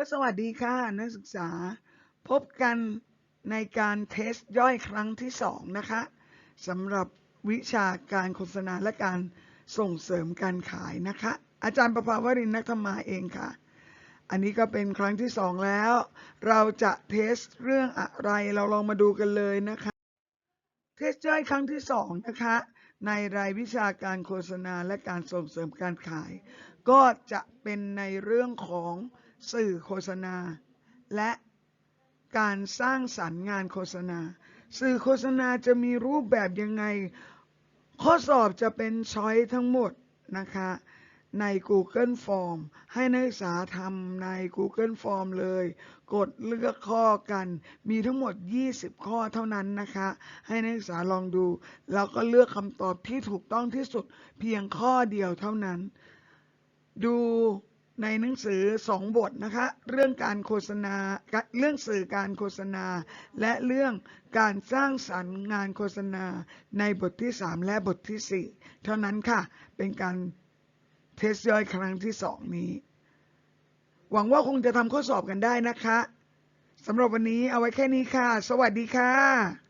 ก็สวัสดีค่ะนักศึกษา พบกันในการเทสย่อยครั้งที่สองนะคะสำหรับวิชาการโฆษณาและการส่งเสริมการขายนะคะ อาจารย์ประภาวรินนักธรรมาเองค่ะ อันนี้ก็เป็นครั้งที่สองแล้ว เราจะเทสเรื่องอะไรเราลองมาดูกันเลยนะคะ เทสย่อยครั้งที่สองนะคะ ในรายวิชาการโฆษณาและการส่งเสริมการขาย ก็จะเป็นในเรื่องของ สื่อโฆษณา และการสร้างสรรค์งานโฆษณา สื่อโฆษณาจะมีรูปแบบยังไง ข้อสอบจะเป็นช้อยทั้งหมดนะคะใน Google Form ให้นักศึกษาทำใน Google Form เลย กดเลือกข้อกัน มีทั้งหมด 20 ข้อเท่านั้นนะคะ ให้นักศึกษาลองดู แล้วก็เลือกคำตอบที่ถูกต้องที่สุดเพียงข้อเดียวเท่านั้น ดู ในหนังสือสองบทนะคะ เรื่องการโฆษณา เรื่องสื่อการโฆษณา และเรื่องการสร้างสรรค์งานโฆษณาในบทที่ 3 และบทที่ 4 เท่านั้นค่ะ เป็นการเทสย่อยครั้งที่ 2 นี้ หวังว่าคงจะทำข้อสอบกันได้นะคะสำหรับวันนี้เอาไว้แค่นี้ค่ะ สวัสดีค่ะ